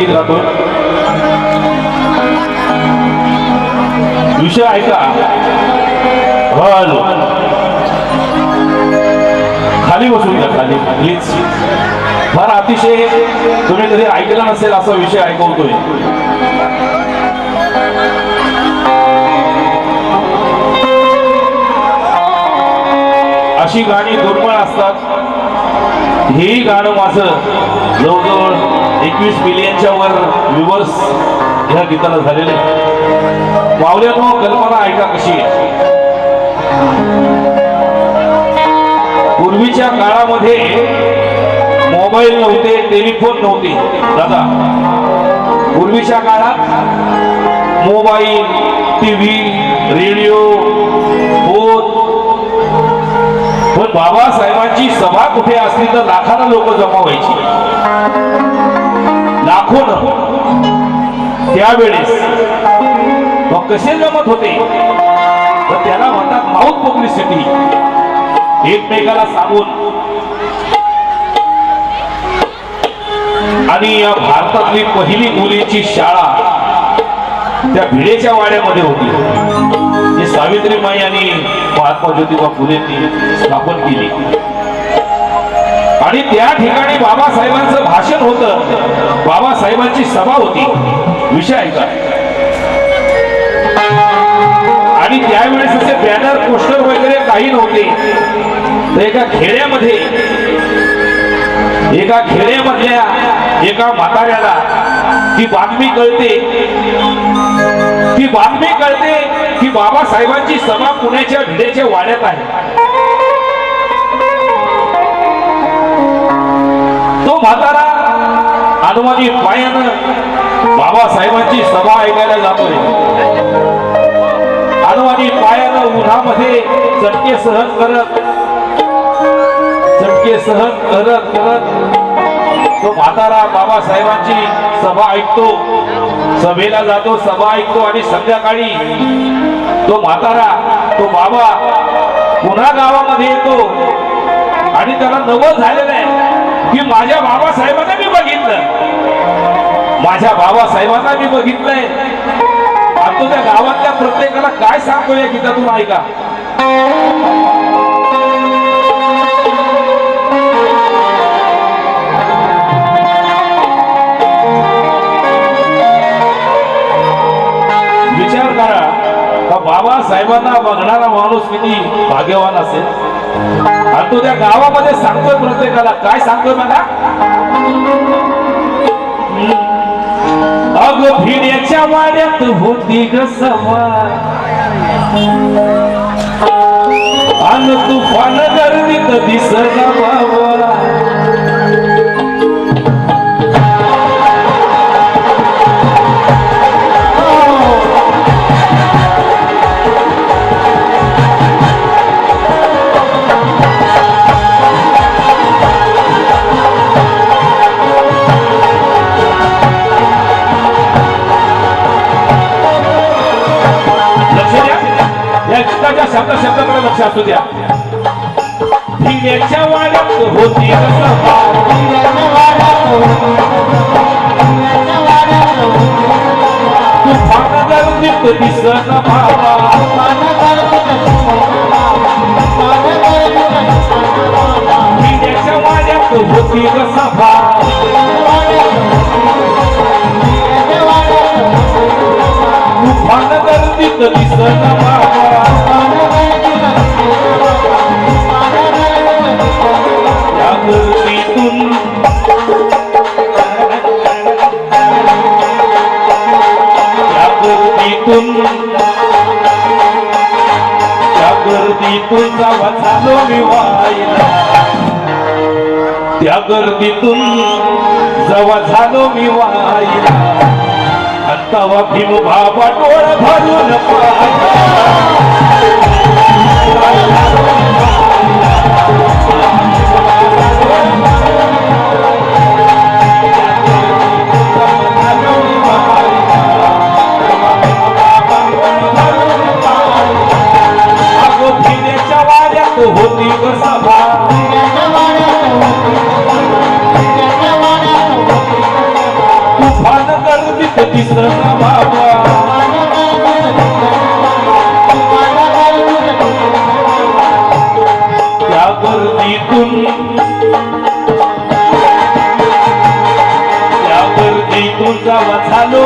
गीत जातो विषय ऐका. हल खाली बसून घ्या खाली प्लीज फार अतिशय तुम्ही कधी ऐकला नसेल असा विषय ऐकवतोय. अशी गाणी दुर्मिळ असतात. हेही गाणं माझं जवळजवळ एकवीस मिलियनच्या वर व्ह्युअर्स ह्या गीताला झालेले मावल्यानो हो, कल्पना ऐका कशी आहे. पूर्वीच्या काळामध्ये मोबाईल नव्हते टेलिफोन नव्हते. दादा पूर्वीच्या काळात मोबाईल टीव्ही रेडिओ फोन पण बाबासाहेबांची सभा कुठे असली तर लाखाला लोक जमा व्हायची. दाखवलं त्यावेळेस मग कसे जमत होते? तर त्याला म्हणतात माऊथ पब्लिसिटी एकमेकाला सांगून. आणि या भारतातली पहिली मुलीची शाळा त्या भिडेच्या वाड्यामध्ये होती. जी सावित्रीबाई आणि महात्मा ज्योतिबा फुलेंनी स्थापन केली. आणि त्या ठिकाणी बाबासाहेबांचं भाषण होतं. बाबासाहेबांची सभा होती. विषय ऐका. आणि त्यावेळेस असे बॅनर पोस्टर वगैरे काही नव्हते. तर एका खेड्यामध्ये एका खेड्यामधल्या एका म्हाताऱ्याला ती बातमी कळते. ती बातमी कळते की बाबासाहेबांची सभा पुण्याच्या भिडेच्या वाड्यात आहे. म्हातारा अनुमानी पायानं बाबासाहेबांची सभा ऐकायला जातोय. अनुमानी पायानं उन्हामध्ये चटके सहन करत चटके सहन करत करत तो म्हातारा बाबासाहेबांची सभा ऐकतो. सभेला जातो सभा ऐकतो आणि संध्याकाळी तो म्हातारा तो बाबा पुन्हा गावामध्ये येतो. आणि त्याला नवं झालेलं की माझ्या बाबासाहेबांना मी बघितलं. माझ्या बाबासाहेबांना मी बघितलंय. आणि तो त्या गावातल्या प्रत्येकाला काय सांगतो या गीतातून ऐका. विचार करा का बाबासाहेबांना बघणारा माणूस किती भाग्यवान असेल? आणि तो त्या गावामध्ये सांगतोय प्रत्येकाला. काय सांगतोय मला? अग भिड्याच्या वाड्यात होती ग सभा अन तुफान गर्दीत दिसला बाबा. असू द्या. भिड्याच्या वाड्यात होती तुफान गर्दीत वाड्यात होती त्या गर्दीतून जावा झालो मी वाहिला. त्या गर्दीतून जवा झालो मी वाहिला. आणि तवा भीम बाबा डोळा भरून पाहिला.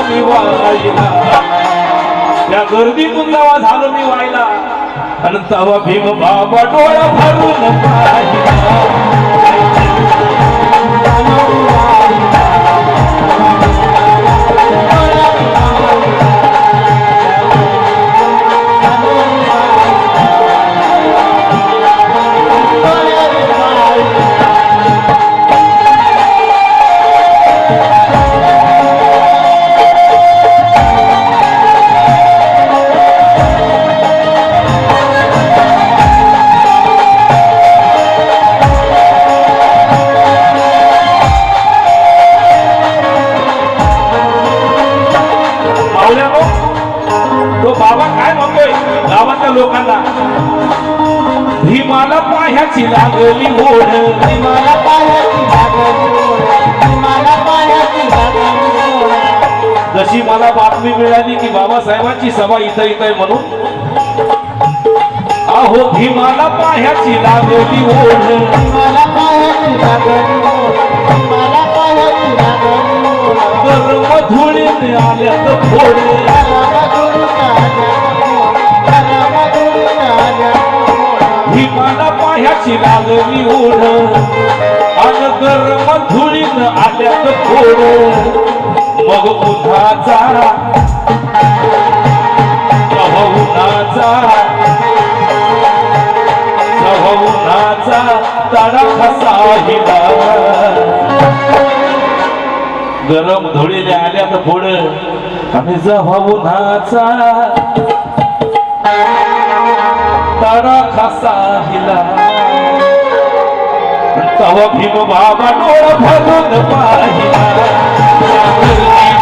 मी वाईला त्या गर्दीतून जावा झालो मी वाईला आणि तवा भीम बाबा डोळा भरून पाहिला. बातमी मिळाली की बाबासाहेबांची सभा इथं इथं आहे म्हणून. अहो भीमाला पाह्याची लागली ओढ. मला लागली मला लागली आल्यात फोड. भीमाला पाह्याची लागली ओढ. अन गरम धुळीनं आल्यात फोड. मग उन्हाचा चारा. उन्हाचा तडा कसा गरम धुळीने तर पुढं. आणि जेव्हा तडा कसा तव भीम बाबा डोळ भरून पाहिला.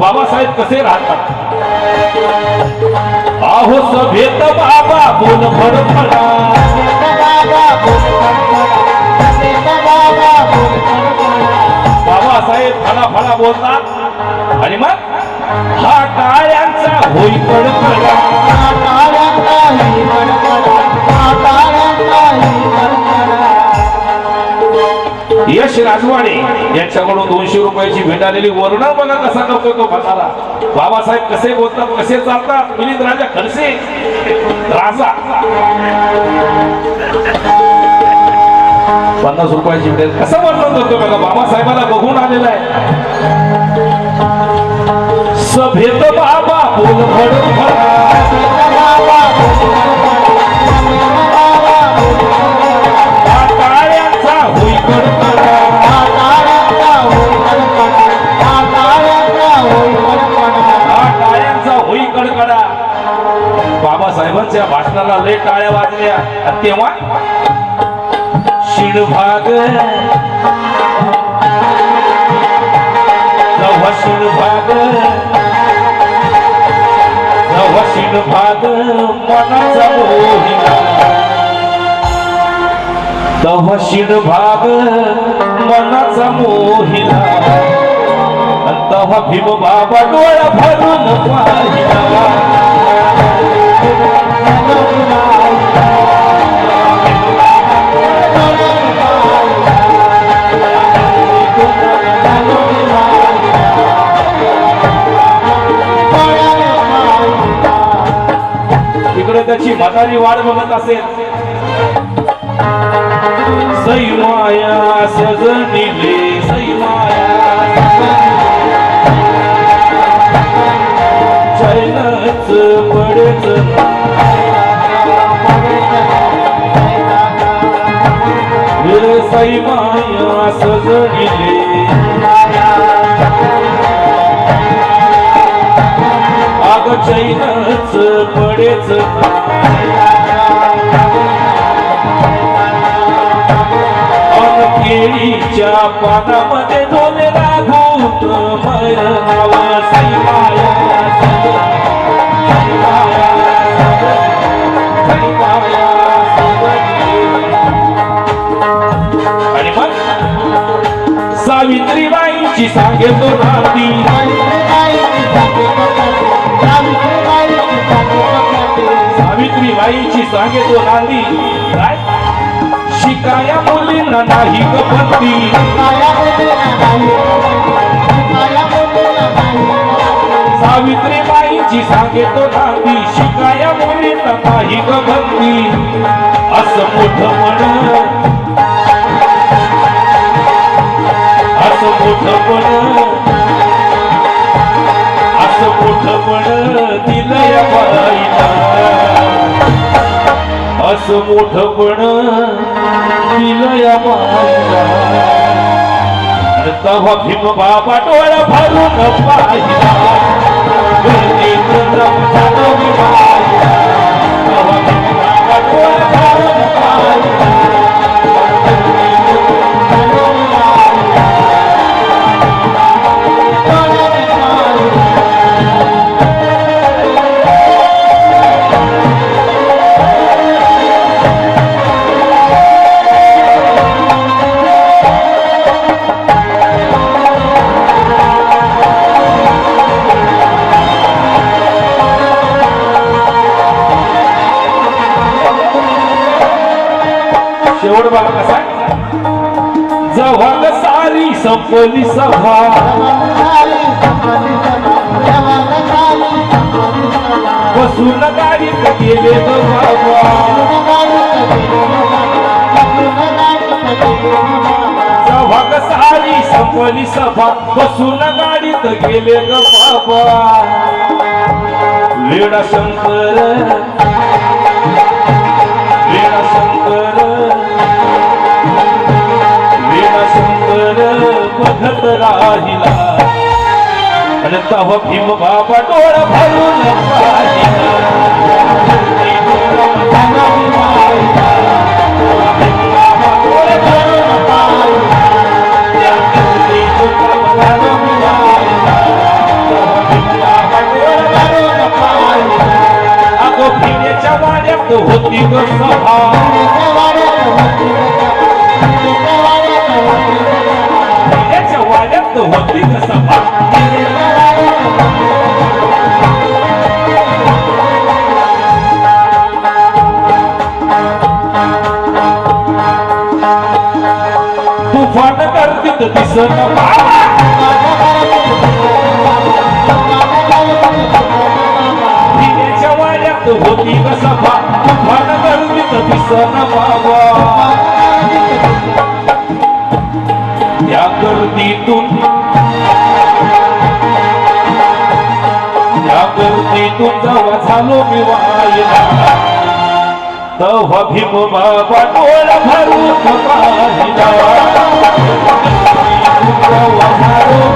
बाबासाहेब कसे राहतात? आहो सभेत बाबा बोल फडफडा. बाबासाहेब फडाफडा बोलतात. आणि मग हा टाळ्यांचा होई फडफडा. यश राजवाडे यांच्याकडून दोनशे रुपयाची भेट आलेली. वर्णन बघा कसा करतो तो भाषाला बाबासाहेब कसे बोलतात कसे चालतात? मिलिंद राजा खडसे. राजा. पन्नास रुपयाची भेट. कसं वर्णन करतो बघा. बाबासाहेबाला बघून आलेला आहे. सभेत बाबा बोल लय टाळ्या वाजल्या. तेव्हा शिणभाग जेव्हा शिणभाग जेव्हा शिणभाग मनाचा मोहिना तेव्हा शिणभाग मनाचा मोहिला तव्हा भीम बाबा डोळा भरून पाहिला. त्याची म्हातारी वाट बघत असेल. सई माया सजनिले सई माया पडत बाई माया सजविले. आग चैनच पडेच. अन केळीच्या पानामध्ये दोन राघूत मय नावा सैमाया सैमाया आईची सांगे तो नाती. सावित्रीबाईंची सांगेतो नाती. शिकाया मुलींना नाही गपती सावित्रीबाईंची सांगेतो नाती. शिकाया मुलींना नाही गपती असं मोठं म्हण असं मोठं असं मोठं म्हण दिलं या बाईला असं मोठं पण बाईला आणि भीम बाबा डोळा भरून पाहिला गर्दीत रमजान शेवट बघा कसा आहे? सारी संपली सभा. बसून गाडी गेले ग सारी संपली सभा. बसून गाडीत गेले ग बाबा वेडा शंकर बाबा डोळा भरून पाहिला. अगो भिडेच्या वाड्यात होती ग सभा होती तुफान गर्दीत दिसन बाबा होती ग तुफान गर्दीत दिसन बाबा गर्दीतून जेव्हा झालो मी वाहिला तेव्हा भीम बाबा डोळ भरून पाहिला तेव्हा झालो मी